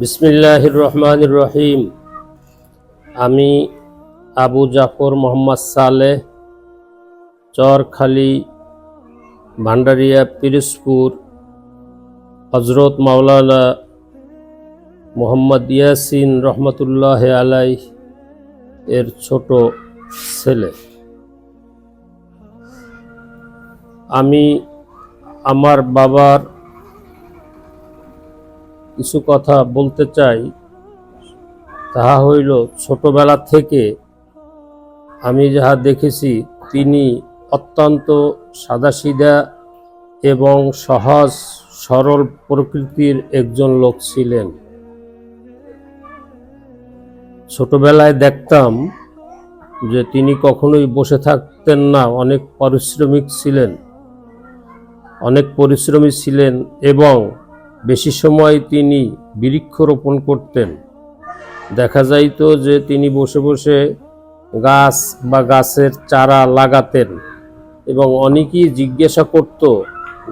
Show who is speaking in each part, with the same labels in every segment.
Speaker 1: বিসমিল্লাহির রহমানির রহিম আমি আবু জাফর মোহাম্মদ সালেহ, চরখালি, ভান্ডারিয়া, পিরোজপুর হজরত মাওলানা মোহাম্মদ ইয়াসিন রহমতুল্লাহ আলাই এর ছোট ছেলে। আমি আমার বাবার কিছু কথা বলতে চাই, তাহা হইল ছোটবেলা থেকে আমি যাহা দেখেছি, তিনি অত্যন্ত সাদাসিধা এবং সহজ, সরল প্রকৃতির একজন লোক ছিলেন। ছোটবেলায় দেখতাম যে তিনি কখনোই বসে থাকতেন না, অনেক পারিশ্রমিক ছিলেন, অনেক পরিশ্রমী ছিলেন এবং বেশি সময় তিনি বৃক্ষরোপণ করতেন। দেখা যাইত যে তিনি বসে বসে গাছ বা গাছের চারা লাগাতেন এবং অনেকেই জিজ্ঞাসা করত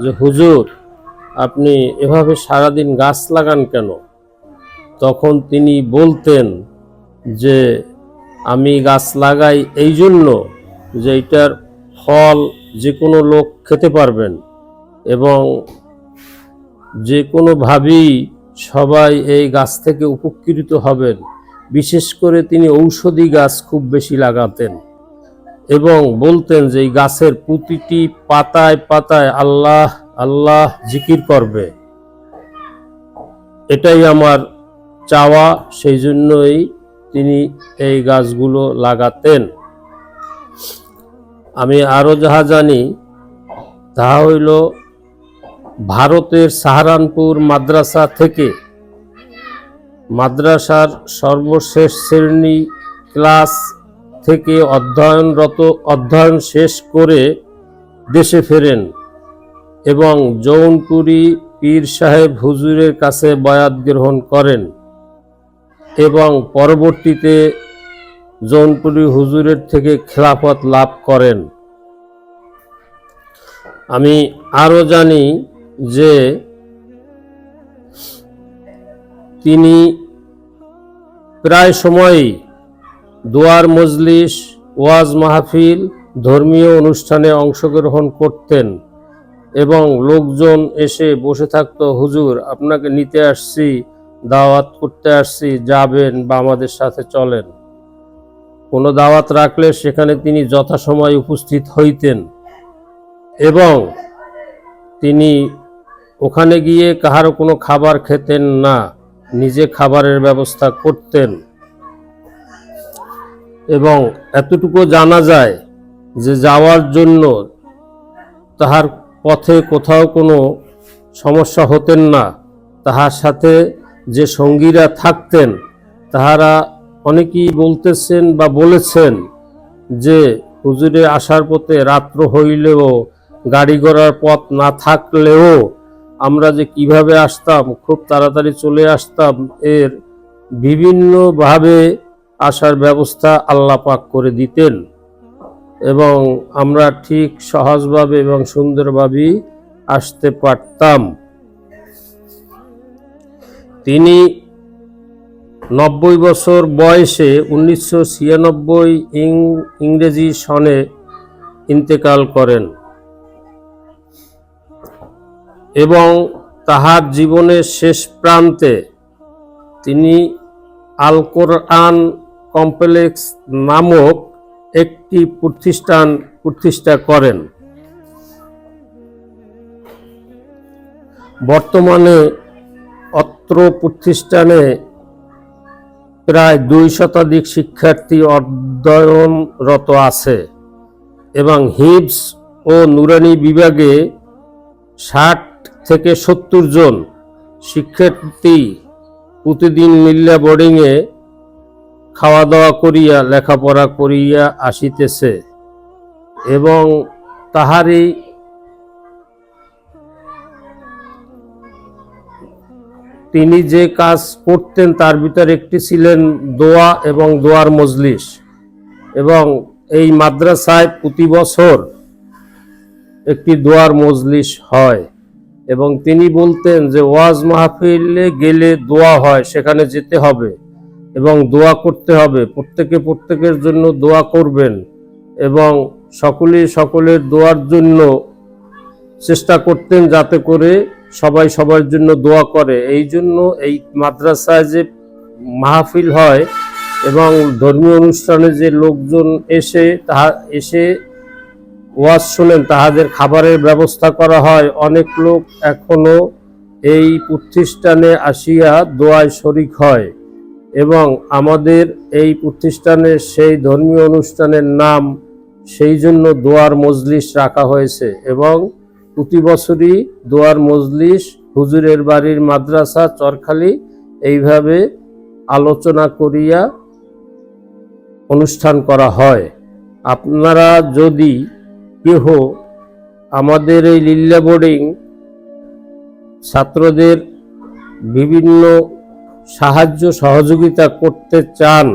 Speaker 1: যে, হুজুর, আপনি এভাবে সারাদিন গাছ লাগান কেন? তখন তিনি বলতেন যে, আমি গাছ লাগাই এই জন্য যে এটার ফল যে কোনো লোক খেতে পারবেন এবং যে কোনোভাবেই সবাই এই গাছ থেকে উপকৃত হবেন। বিশেষ করে তিনি ঔষধি গাছ খুব বেশি লাগাতেন এবং বলতেন যে এই গাছের প্রতিটি পাতায় পাতায় আল্লাহ আল্লাহ জিকির করবে। এটাই আমার চাওয়া, সেই জন্যই তিনি এই গাছগুলো লাগাতেন। আমি আরও যাহা জানি, তাহা হইল ভারতের সাহারানপুর মাদ্রাসা থেকে মাদ্রাসার সর্বশেষ শ্রেণি ক্লাস থেকে অধ্যয়নরত, অধ্যয়ন শেষ করে দেশে ফেরেন এবং জৌনপুরি পীর সাহেব হুজুরের কাছে বয়াত গ্রহণ করেন এবং পরবর্তীতে জৌনপুরি হুজুরের থেকে খেলাফত লাভ করেন। আমি আরও জানি যে তিনি প্রায় সময়ই দোয়ার মজলিস, ওয়াজ মাহফিল, ধর্মীয় অনুষ্ঠানে অংশগ্রহণ করতেন এবং লোকজন এসে বসে থাকতো, হুজুর, আপনাকে নিতে আসছি, দাওয়াত করতে আসছি, যাবেন বা আমাদের সাথে চলেন। কোনো দাওয়াত রাখলে সেখানে তিনি যথাসময় উপস্থিত হইতেন এবং তিনি ওখানে গিয়ে কাহারও কোনো খাবার খেতেন না, নিজে খাবারের ব্যবস্থা করতেন। এবং এতটুকু জানা যায় যে যাওয়ার জন্য তাহার পথে কোথাও কোনো সমস্যা হতেন না। তাহার সাথে যে সঙ্গীরা থাকতেন, তাহারা অনেকেই বলতেছেন বা বলেছেন যে, হুজুরে, আসার পথে রাত্র হইলেও, গাড়ি ঘোড়ার পথ না থাকলেও আমরা যে কীভাবে আসতাম, খুব তাড়াতাড়ি চলে আসতাম, এর বিভিন্নভাবে আসার ব্যবস্থা আল্লাহ পাক করে দিতেন। এবং আমরা ঠিক সহজভাবে এবং সুন্দরভাবেই আসতে পারতাম। তিনি নব্বই বছর বয়সে উনিশশো ছিয়ানব্বই ইংরেজি সনে ইন্তেকাল করেন। এবং তাহার জীবনের শেষ প্রান্তে তিনি আল কোরআন কমপ্লেক্স নামক একটি প্রতিষ্ঠান প্রতিষ্ঠা করেন। বর্তমানে অত্র প্রতিষ্ঠানে প্রায় দুই শতাধিক শিক্ষার্থী অধ্যয়নরত আছে এবং হিপস ও নুরানি বিভাগে ষাট থেকে সত্তর জন শিক্ষার্থী প্রতিদিন মিল্লা বোর্ডিংয়ে খাওয়া দাওয়া করিয়া, লেখাপড়া করিয়া আসিতেছে এবং তাহারই তিনি যে কাজ করতেন তার ভিতর একটি ছিলেন দোয়া এবং দোয়ার মজলিস এবং এই মাদ্রাসায় প্রতি বছর একটি দোয়ার মজলিস হয়। এবং তিনি বলতেন যে, ওয়াজ মাহফিলে গেলে দোয়া হয়, সেখানে যেতে হবে এবং দোয়া করতে হবে। প্রত্যেকে প্রত্যেকের জন্য দোয়া করবেন এবং সকলেই সকলের দোয়ার জন্য চেষ্টা করতেন যাতে করে সবাই সবার জন্য দোয়া করে। এই জন্য এই মাদ্রাসায় যে মাহফিল হয় এবং ধর্মীয় অনুষ্ঠানে যে লোকজন এসে, তাহা এসে ওয়াজ শোনেন তাহাদের খাবারের ব্যবস্থা করা হয়। অনেক লোক এখনও এই প্রতিষ্ঠানে আসিয়া দোয়ায় শরিক হয় এবং আমাদের এই প্রতিষ্ঠানের সেই ধর্মীয় অনুষ্ঠানের নাম, সেই জন্য দোয়ার মজলিস রাখা হয়েছে এবং প্রতি বছরই দোয়ার মজলিস হুজুরের বাড়ির মাদ্রাসা, চরখালি এইভাবে আলোচনা করিয়া অনুষ্ঠান করা হয়। আপনারা যদি কেহ আমাদের এই লিল্লা বোর্ডিং ছাত্রদের বিভিন্ন সাহায্য সহযোগিতা করতে চান,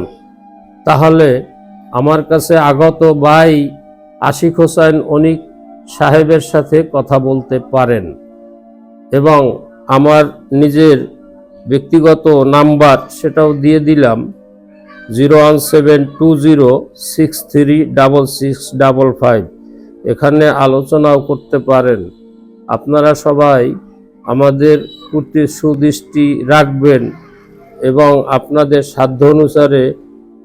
Speaker 1: তাহলে আমার কাছে আগত ভাই আশিক হোসেন অনিক সাহেবের সাথে কথা বলতে পারেন এবং আমার নিজের ব্যক্তিগত নাম্বার সেটাও দিয়ে দিলাম zero one seven two zero six three double six double five. আলোচনাও করতে পারেন। আপনারা সবাই আমাদের প্রতি সুদৃষ্টি রাখবেন এবং আপনাদের সাধ্য অনুসারে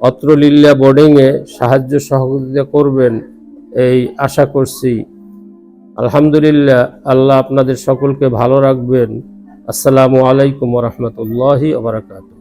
Speaker 1: অত্র লিল্লা বোর্ডিংয়ে সাহায্য সহযোগিতা করবেন এই আশা করছি। আলহামদুলিল্লাহ, আল্লাহ আপনাদের সকলকে ভালো রাখবেন। আসসালামু আলাইকুম রহমতুল্লাহি ওবরাকাত